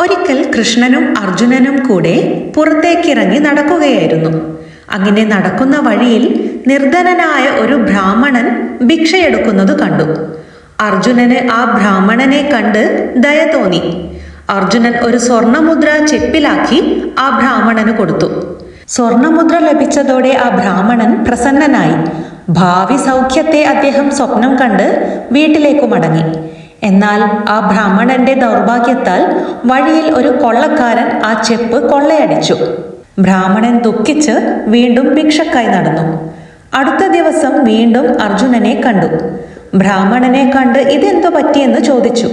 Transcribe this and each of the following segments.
ഒരിക്കൽ കൃഷ്ണനും അർജുനനും കൂടെ പുറത്തേക്കിറങ്ങി നടക്കുകയായിരുന്നു. അങ്ങനെ നടക്കുന്ന വഴിയിൽ നിർധനനായ ഒരു ബ്രാഹ്മണൻ ഭിക്ഷയെടുക്കുന്നത് കണ്ടു. അർജുനന് ആ ബ്രാഹ്മണനെ കണ്ട് ദയ തോന്നി. അർജുനൻ ഒരു സ്വർണമുദ്ര ചെപ്പിലാക്കി ആ ബ്രാഹ്മണന് കൊടുത്തു. സ്വർണമുദ്ര ലഭിച്ചതോടെ ആ ബ്രാഹ്മണൻ പ്രസന്നനായി. ഭാവി സൗഖ്യത്തെ അദ്ദേഹം സ്വപ്നം കണ്ട് വീട്ടിലേക്കു മടങ്ങി. എന്നാൽ ആ ബ്രാഹ്മണന്റെ ദൗർഭാഗ്യത്താൽ വഴിയിൽ ഒരു കൊള്ളക്കാരൻ ആ ചെപ്പ് കൊള്ളയടിച്ചു. ബ്രാഹ്മണൻ ദുഃഖിച്ച് വീണ്ടും ഭിക്ഷക്കായി നടന്നു. അടുത്ത ദിവസം വീണ്ടും അർജുനനെ കണ്ടു. ബ്രാഹ്മണനെ കണ്ട് ഇതെന്തു പറ്റിയെന്ന് ചോദിച്ചു.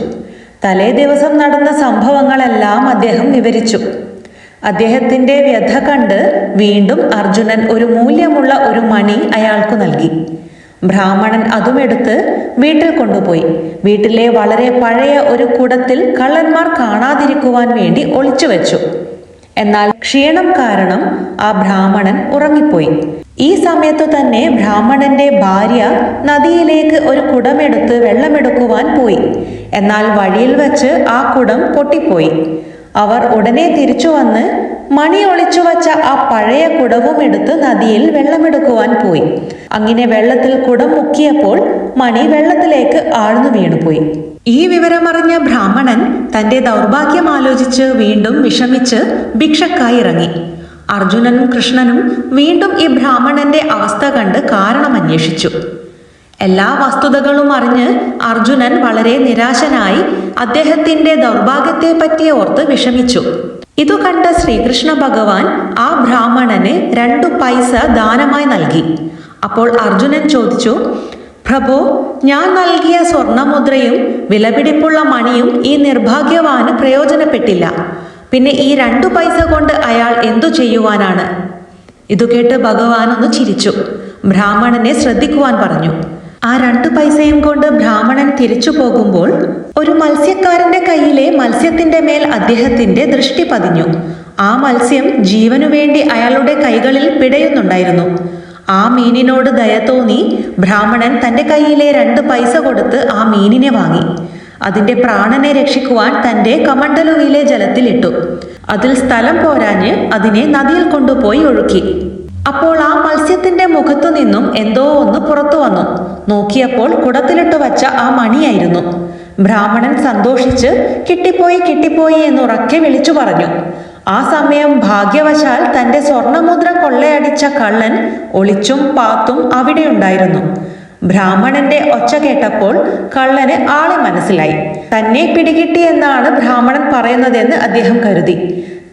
തലേ ദിവസം നടന്ന സംഭവങ്ങളെല്ലാം അദ്ദേഹം വിവരിച്ചു. അദ്ദേഹത്തിന്റെ വ്യഥ കണ്ട് വീണ്ടും അർജുനൻ ഒരു മൂല്യമുള്ള ഒരു മണി അയാൾക്ക് നൽകി. ബ്രാഹ്മണൻ അതുമെടുത്ത് വീട്ടിൽ കൊണ്ടുപോയി. വീട്ടിലെ വളരെ പഴയ ഒരു കുടത്തിൽ കള്ളന്മാർ കാണാതിരിക്കുവാൻ വേണ്ടി ഒളിച്ചു വെച്ചു. എന്നാൽ ക്ഷീണം കാരണം ആ ബ്രാഹ്മണൻ ഉറങ്ങിപ്പോയി. ഈ സമയത്തു തന്നെ ബ്രാഹ്മണന്റെ ഭാര്യ നദിയിലേക്ക് ഒരു കുടമെടുത്ത് വെള്ളമെടുക്കുവാൻ പോയി. എന്നാൽ വഴിയിൽ വെച്ച് ആ കുടം പൊട്ടിപ്പോയി. അവർ ഉടനെ തിരിച്ചു വന്ന് മണി ഒളിച്ചു വച്ച ആ പഴയ കുടവും എടുത്ത് നദിയിൽ വെള്ളമെടുക്കുവാൻ പോയി. അങ്ങനെ വെള്ളത്തിൽ കുടം മുക്കിയപ്പോൾ മണി വെള്ളത്തിലേക്ക് ആഴ്ന്നു വീണുപോയി ഈ വിവരമറിഞ്ഞ ബ്രാഹ്മണൻ തന്റെ ദൗർഭാഗ്യം ആലോചിച്ച് വീണ്ടും വിഷമിച്ച് ഭിക്ഷക്കായി ഇറങ്ങി. അർജുനനും കൃഷ്ണനും വീണ്ടും ഈ ബ്രാഹ്മണന്റെ അവസ്ഥ കണ്ട് കാരണം അന്വേഷിച്ചു എല്ലാ വസ്തുതകളും അറിഞ്ഞ് അർജുനൻ വളരെ നിരാശനായി അദ്ദേഹത്തിന്റെ ദൗർഭാഗ്യത്തെ പറ്റി ഓർത്ത് വിഷമിച്ചു. ഇതു കണ്ട ശ്രീകൃഷ്ണ ഭഗവാൻ ആ ബ്രാഹ്മണന് രണ്ടു പൈസ ദാനമായി നൽകി. അപ്പോൾ അർജുനൻ ചോദിച്ചു പ്രഭു ഞാൻ നൽകിയ സ്വർണമുദ്രയും വിലപിടിപ്പുള്ള മണിയും ഈ നിർഭാഗ്യവാന് പ്രയോജനപ്പെട്ടില്ല. പിന്നെ ഈ രണ്ടു പൈസ കൊണ്ട് അയാൾ എന്തു ചെയ്യുവാനാണ്? ഇതു കേട്ട് ഭഗവാൻ ഒന്ന് ചിരിച്ചു. ബ്രാഹ്മണനെ ശ്രദ്ധിക്കുവാൻ പറഞ്ഞു. ആ രണ്ടു പൈസയും കൊണ്ട് ബ്രാഹ്മണൻ തിരിച്ചു പോകുമ്പോൾ ഒരു മത്സ്യക്കാരന്റെ കയ്യിലെ മത്സ്യത്തിന്റെ മേൽ അദ്ദേഹത്തിന്റെ ദൃഷ്ടി പതിഞ്ഞു. ആ മത്സ്യം ജീവനു വേണ്ടി അയാളുടെ കൈകളിൽ പിടയുന്നുണ്ടായിരുന്നു. ആ മീനിനോട് ദയ തോന്നി ബ്രാഹ്മണൻ തന്റെ കയ്യിലെ രണ്ട് പൈസ കൊടുത്ത് ആ മീനിനെ വാങ്ങി. അതിന്റെ പ്രാണനെ രക്ഷിക്കുവാൻ തന്റെ കമണ്ടലുവിലെ ജലത്തിലിട്ടു. അതിൽ സ്ഥലം പോരാഞ്ഞ് അതിനെ നദിയിൽ കൊണ്ടുപോയി ഒഴുക്കി. അപ്പോൾ ആ മത്സ്യത്തിന്റെ മുഖത്തു നിന്നും എന്തോ ഒന്ന് പുറത്തു വന്നു. നോക്കിയപ്പോൾ കുടത്തിലിട്ട് വച്ച ആ മണിയായിരുന്നു. ബ്രാഹ്മണൻ സന്തോഷിച്ച് കിട്ടിപ്പോയി കിട്ടിപ്പോയി എന്ന് ഉറക്കെ വിളിച്ചു പറഞ്ഞു. ആ സമയം ഭാഗ്യവശാൽ തന്റെ സ്വർണമുദ്ര കൊള്ളയടിച്ച കള്ളൻ ഒളിച്ചും പാത്തും അവിടെ ഉണ്ടായിരുന്നു. ബ്രാഹ്മണന്റെ ഒച്ച കേട്ടപ്പോൾ കള്ളന് ആളെ മനസ്സിലായി തന്നെ പിടികിട്ടി എന്നാണ് ബ്രാഹ്മണൻ പറയുന്നതെന്ന് അദ്ദേഹം കരുതി.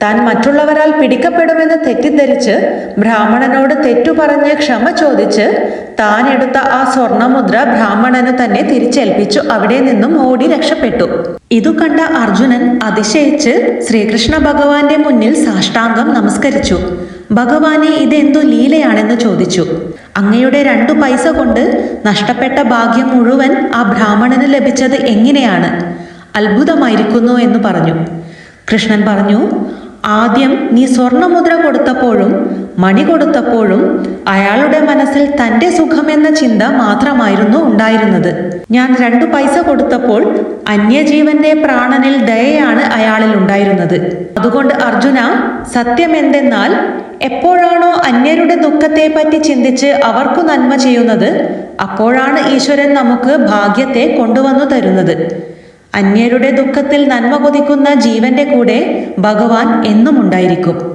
താൻ മറ്റുള്ളവരാൽ പിടിക്കപ്പെടുമെന്ന് തെറ്റിദ്ധരിച്ച് ബ്രാഹ്മണനോട് തെറ്റു പറഞ്ഞ് ക്ഷമ ചോദിച്ച് താൻ എടുത്ത ആ സ്വർണമുദ്ര ബ്രാഹ്മണന് തന്നെ തിരിച്ചേൽപ്പിച്ചു. അവിടെ നിന്നും ഓടി രക്ഷപ്പെട്ടു. ഇതു കണ്ട അർജുനൻ അതിശയിച്ച് ശ്രീകൃഷ്ണ ഭഗവാന്റെ മുന്നിൽ സാഷ്ടാംഗം നമസ്കരിച്ചു. ഭഗവാനെ ഇതെന്തു ലീലയാണെന്ന് ചോദിച്ചു. അങ്ങയുടെ രണ്ടു പൈസ കൊണ്ട് നഷ്ടപ്പെട്ട ഭാഗ്യം മുഴുവൻ ആ ബ്രാഹ്മണന് ലഭിച്ചത് എങ്ങനെയാണ്? അത്ഭുതമായിരിക്കുന്നു എന്ന് പറഞ്ഞു. കൃഷ്ണൻ പറഞ്ഞു ആദ്യം നീ സ്വർണമുദ്ര കൊടുത്തപ്പോഴും മണി കൊടുത്തപ്പോഴും അയാളുടെ മനസ്സിൽ തന്റെ സുഖമെന്ന ചിന്ത മാത്രമായിരുന്നു ഉണ്ടായിരുന്നത്. ഞാൻ രണ്ടു പൈസ കൊടുത്തപ്പോൾ അന്യജീവന്റെ പ്രാണനിൽ ദയയാണ് അയാളിൽ ഉണ്ടായിരുന്നത്. അതുകൊണ്ട് അർജുന സത്യമെന്തെന്നാൽ എപ്പോഴാണോ അന്യരുടെ ദുഃഖത്തെ പറ്റി ചിന്തിച്ച് അവർക്കു നന്മ ചെയ്യുന്നത് അപ്പോഴാണ് ഈശ്വരൻ നമുക്ക് ഭാഗ്യത്തെ കൊണ്ടുവന്നു തരുന്നത്. അന്യരുടെ ദുഃഖത്തിൽ നന്മ കൊതിക്കുന്ന ജീവന്റെ കൂടെ ഭഗവാൻ എന്നും ഉണ്ടായിരിക്കും